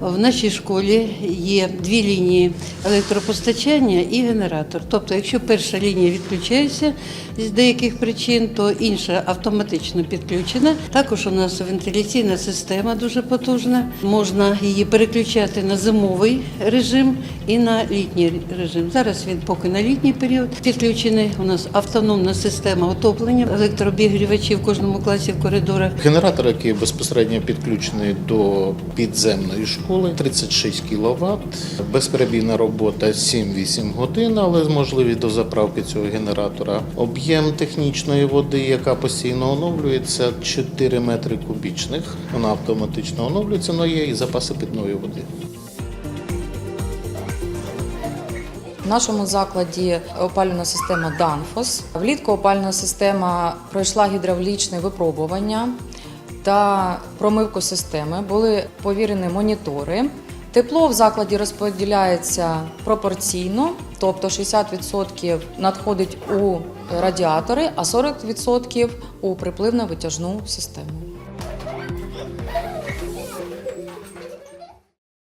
В нашій школі є дві лінії електропостачання і генератор. Тобто, якщо перша лінія відключається з деяких причин, то інша автоматично підключена. Також у нас вентиляційна система дуже потужна. Можна її переключати на зимовий режим і на літній режим. Зараз він поки на літній період підключений. У нас автономна система отоплення, електрообігрівачі в кожному класі в коридорах. Генератор, який безпосередньо підключений до підземної школи, 36 кВт, безперебійна робота 7-8 годин, але з можливість до заправки цього генератора. Об'єм технічної води, яка постійно оновлюється, 4 метри кубічних. Вона автоматично оновлюється, але є і запаси питної води. В нашому закладі опалювальна система Данфос. Влітку опалювальна система пройшла гідравлічне випробування та промивку системи були повірені монітори. Тепло в закладі розподіляється пропорційно, тобто 60% надходить у радіатори, а 40% у припливно-витяжну систему.